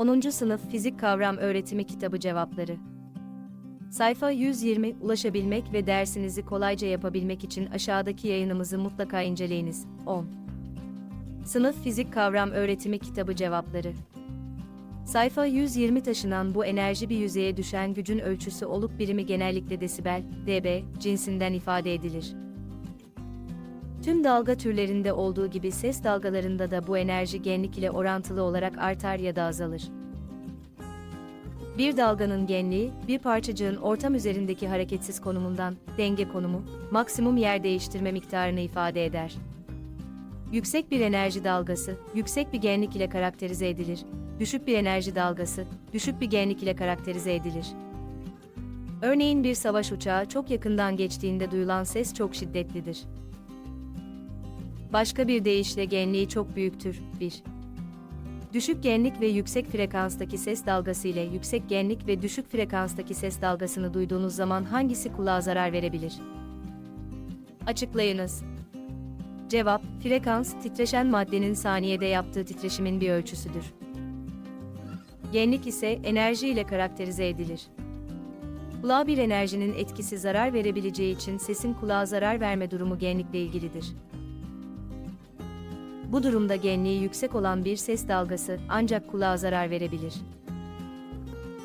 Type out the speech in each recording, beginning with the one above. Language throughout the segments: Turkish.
10. Sınıf Fizik Kavram Öğretimi Kitabı Cevapları Sayfa 120 Ulaşabilmek ve dersinizi kolayca yapabilmek için aşağıdaki yayınımızı mutlaka inceleyiniz. 10. Sınıf Fizik Kavram Öğretimi Kitabı Cevapları Sayfa 120 taşınan bu enerji bir yüzeye düşen gücün ölçüsü olup birimi genellikle desibel, dB, cinsinden ifade edilir. Tüm dalga türlerinde olduğu gibi ses dalgalarında da bu enerji genlik ile orantılı olarak artar ya da azalır. Bir dalganın genliği, bir parçacığın ortam üzerindeki hareketsiz konumundan, denge konumu, maksimum yer değiştirme miktarını ifade eder. Yüksek bir enerji dalgası, yüksek bir genlik ile karakterize edilir. Düşük bir enerji dalgası, düşük bir genlik ile karakterize edilir. Örneğin bir savaş uçağı çok yakından geçtiğinde duyulan ses çok şiddetlidir. Başka bir deyişle genliği çok büyüktür. 1. Düşük genlik ve yüksek frekanstaki ses dalgası ile yüksek genlik ve düşük frekanstaki ses dalgasını duyduğunuz zaman hangisi kulağa zarar verebilir? Açıklayınız. Cevap, frekans, titreşen maddenin saniyede yaptığı titreşimin bir ölçüsüdür. Genlik ise enerji ile karakterize edilir. Kulağa bir enerjinin etkisi zarar verebileceği için sesin kulağa zarar verme durumu genlikle ilgilidir. Bu durumda genliği yüksek olan bir ses dalgası ancak kulağa zarar verebilir.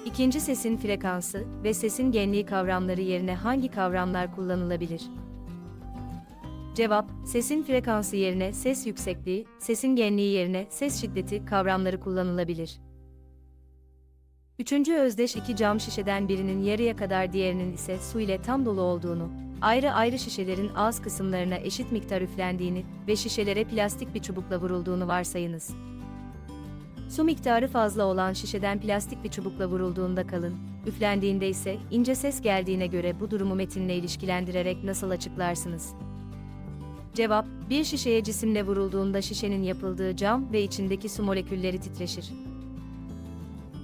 İkinci sesin frekansı ve sesin genliği kavramları yerine hangi kavramlar kullanılabilir? Cevap, sesin frekansı yerine ses yüksekliği, sesin genliği yerine ses şiddeti kavramları kullanılabilir. Üçüncü özdeş iki cam şişeden birinin yarıya kadar diğerinin ise su ile tam dolu olduğunu, ayrı ayrı şişelerin ağız kısımlarına eşit miktar üflendiğini ve şişelere plastik bir çubukla vurulduğunu varsayınız. Su miktarı fazla olan şişeden plastik bir çubukla vurulduğunda kalın, üflendiğinde ise ince ses geldiğine göre bu durumu metinle ilişkilendirerek nasıl açıklarsınız? Cevap, bir şişeye cisimle vurulduğunda şişenin yapıldığı cam ve içindeki su molekülleri titreşir.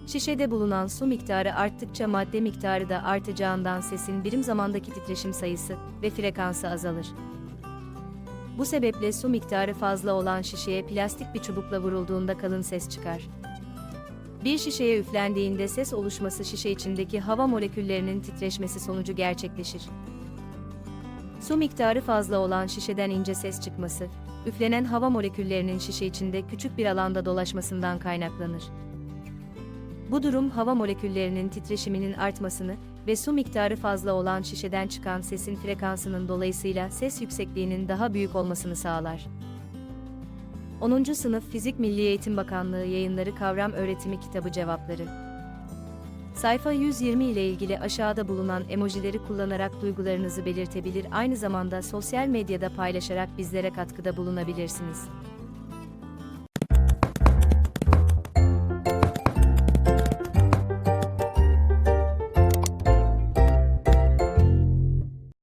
Şişede bulunan su miktarı arttıkça madde miktarı da artacağından sesin birim zamandaki titreşim sayısı ve frekansı azalır. Bu sebeple su miktarı fazla olan şişeye plastik bir çubukla vurulduğunda kalın ses çıkar. Bir şişeye üflendiğinde ses oluşması şişe içindeki hava moleküllerinin titreşmesi sonucu gerçekleşir. Su miktarı fazla olan şişeden ince ses çıkması, üflenen hava moleküllerinin şişe içinde küçük bir alanda dolaşmasından kaynaklanır. Bu durum hava moleküllerinin titreşiminin artmasını ve su miktarı fazla olan şişeden çıkan sesin frekansının dolayısıyla ses yüksekliğinin daha büyük olmasını sağlar. 10. Sınıf Fizik Milli Eğitim Bakanlığı Yayınları Kavram Öğretimi Kitabı Cevapları Sayfa 120 ile ilgili aşağıda bulunan emojileri kullanarak duygularınızı belirtebilir aynı zamanda sosyal medyada paylaşarak bizlere katkıda bulunabilirsiniz.